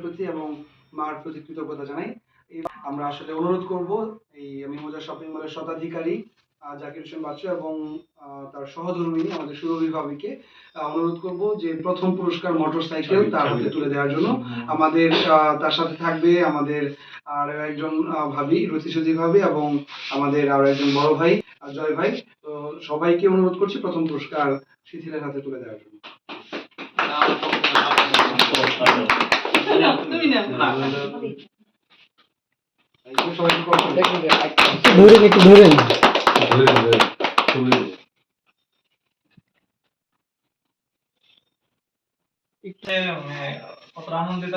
সন্তানের প্রতি এবং মার প্রতি কৃতজ্ঞতা জানাই। আমরা আসলে অনুরোধ করব, এই মিমোজা শপিং মলের শতাধিকারী জাকির হোসেন বাচ্চু এবং তার সহধর্মিনী, আমাদের সুরভি ভাবিকে অনুরোধ করব যে প্রথম পুরস্কার মোটরসাইকেল তার হাতে তুলে দেওয়ার জন্য। আমাদের তার সাথে থাকবে আমাদের আর একজন ভাবি রতিসুজি ভাবি এবং আমাদের আরও একজন বড় ভাই জয় ভাই। তো সবাইকে অনুরোধ করছি প্রথম পুরস্কার শিথিলের হাতে তুলে দেওয়ার জন্য। ধরেন একটু ধরেন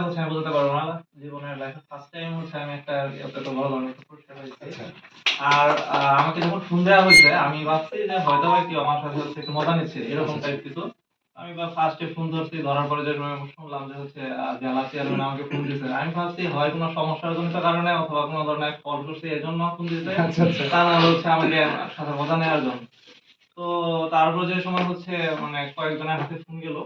হচ্ছে আমি বলতে পারব না জীবনের ফার্স্ট টাইম হচ্ছে আমি একটা আর আমাকে যখন ফোন হয়েছে, আমি ভাবছি যে হয়তো কেউ আমার সাথে মজা নিচ্ছে, এরকম টাইপ কিছু। আমি বা ফার্স্টে ফোন ধরছি ধরার পরে যে শুনলাম যে হচ্ছে জেলা চেয়ারম্যান আমাকে ফোন দিয়েছে আমি ভাবছি হয় কোনো সমস্যার জনিত কারণে অথবা কোনো ধরনের কল করছে এই জন্য ফোন দিয়েছে তা না হচ্ছে আমাকে সাথে মজা নেওয়ার জন্য। তো তারপর যে সময় হচ্ছে মানে কয়েকজনের হাতে ফোন গেল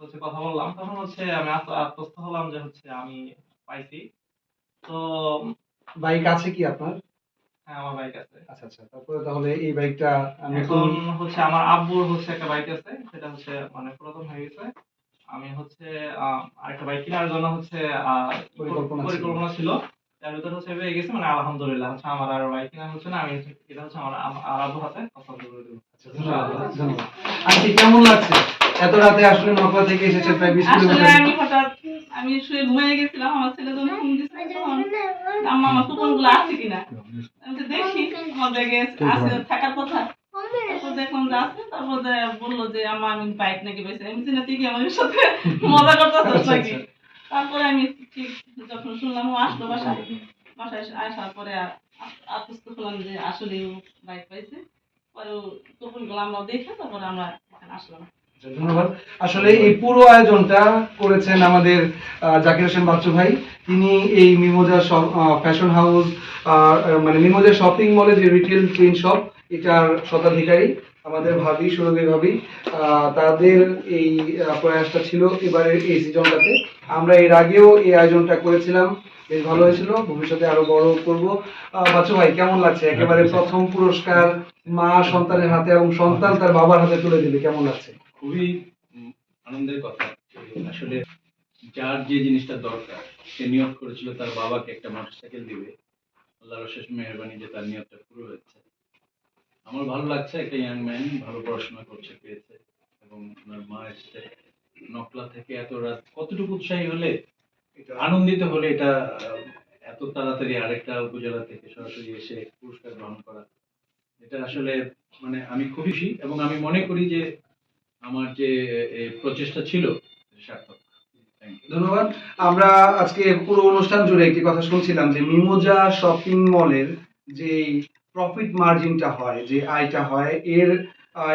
হচ্ছে কথা বললাম। তখন হচ্ছে আমি আত্ম- আত্মস্থ হলাম যে হচ্ছে আমি পাইছি। তো বাইক আছে কি আপনার? হ্যাঁ আমার বাইক আছে। আচ্ছা আচ্ছা তারপরে তাহলে এই বাইকটা এখন হচ্ছে আমার আব্বুর হচ্ছে একটা বাইক আছে সেটা হচ্ছে মানে পুরাতন হয়ে গেছে। আমি হচ্ছে আরেকটা বাইক কেনার জন্য হচ্ছে পরিকল্পনা ছিল। তার ভিতরে হচ্ছে পেয়ে গেছে মানে আলহামদুলিল্লাহ হচ্ছে আমার আর বাইক কেনা হচ্ছে না আমি এটা হচ্ছে আমার আর আব্বুর হাতে পছন্দ করে দেবো আচ্ছা, আন্টি কেমন লাগছে? এত রাতে আসলে নকলা থেকে এসেছে প্রায় বিশ কিলোমিটার আমি হঠাৎ আমি শুয়ে ঘুমিয়ে গেছিলাম আমার ছেলে যখন ফোন দিচ্ছে তখন আম্মা আমার কুপনগুলো আছে কিনা? আমি তো দেখি। আছে থাকার কথা। তারপর দেখলাম যে আছে তারপর যে বলল যে আম্মা আমি বাইক নাকি পেয়েছি আমি চিনা তুই কি আমার সাথে মজা করতেছিস আচ্ছা, নাকি? তারপরে আমি ঠিক যখন শুনলাম ও আসলো বাসায়। বাসায় আসার পরে হলাম যে আসলে বাইক পাইছে। পরে গুলো আমরা দেখে তারপরে আমরা এখানে আসলাম। আচ্ছা, ধন্যবাদ। আসলে এই পুরো আয়োজনটা করেছেন আমাদের জাকির হোসেন বাচ্চু ভাই। তিনি এই মিমোজা ফ্যাশন হাউস মানে মিমোজা শপিং মলে যে রিটেল চেইন শপ এটার শতাধিকারী আমাদের ভাবি সুরভি ভাবি তাদের এই প্রয়াসটা ছিল এবারের এই সিজনটাতে আমরা এর আগেও এই আয়োজনটা করেছিলাম। বেশ ভালো হয়েছিল। ভবিষ্যতে আরও বড় করব। বাচ্চু ভাই কেমন লাগছে? একেবারে প্রথম পুরস্কার মা সন্তানের হাতে এবং সন্তান তার বাবার হাতে তুলে দিবে। কেমন লাগছে? খুবই আনন্দের কথা আসলে যার যে জিনিসটা দরকার, সে নিয়োগ করেছিল তার বাবাকে একটা মোটরসাইকেল দিবে। আল্লাহর অশেষ মেহরবানি যে তার নিয়োগটা পুরো হয়েছে। আমার ভালো লাগছে, একটা ইয়াং ম্যান ভালো পড়াশোনা করছে, পেয়েছে এবং ওনার মা এসছে। নকলা থেকে এত রাত, কতটুকু উৎসাহী হলে আনন্দিত হলে এটা, এত তাড়াতাড়ি আরেকটা উপজেলা থেকে সরাসরি এসে পুরস্কার গ্রহণ করা। এটা আসলে মানে আমি খুবই খুশি এবং আমি মনে করি যে আমার যে প্রচেষ্টা ছিল সার্থক। ধন্যবাদ। আমরা আজকে পুরো অনুষ্ঠান জুড়ে একটি কথা শুনছিলাম যে মিমোজা শপিং মলের যে প্রফিট মার্জিনটা হয়, যে আয়টা হয়, এর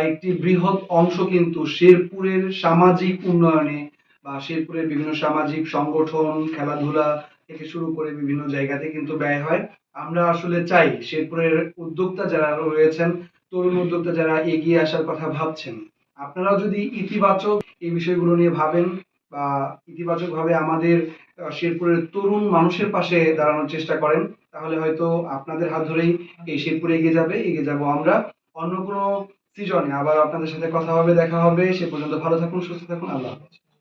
একটি বৃহৎ অংশ কিন্তু শেরপুরের সামাজিক উন্নয়নে বা শেরপুরের বিভিন্ন সামাজিক সংগঠন, খেলাধুলা থেকে শুরু করে বিভিন্ন জায়গাতে কিন্তু ব্যয় হয়। আমরা আসলে চাই শেরপুরের উদ্যোক্তা যারা রয়েছেন, তরুণ উদ্যোক্তা যারা এগিয়ে আসার কথা ভাবছেন আপনারাও যদি ইতিবাচক এই বিষয়গুলো নিয়ে ভাবেন বা ইতিবাচকভাবে আমাদের শেরপুরের তরুণ মানুষের পাশে দাঁড়ানোর চেষ্টা করেন, তাহলে হয়তো আপনাদের হাত ধরেই এই শেরপুর এগিয়ে যাবে, এগিয়ে যাব আমরা। অন্য কোনো সিজনে আবার আপনাদের সাথে কথা হবে, দেখা হবে। সে পর্যন্ত ভালো থাকুন, সুস্থ থাকুন। আল্লাহ হাফেজ।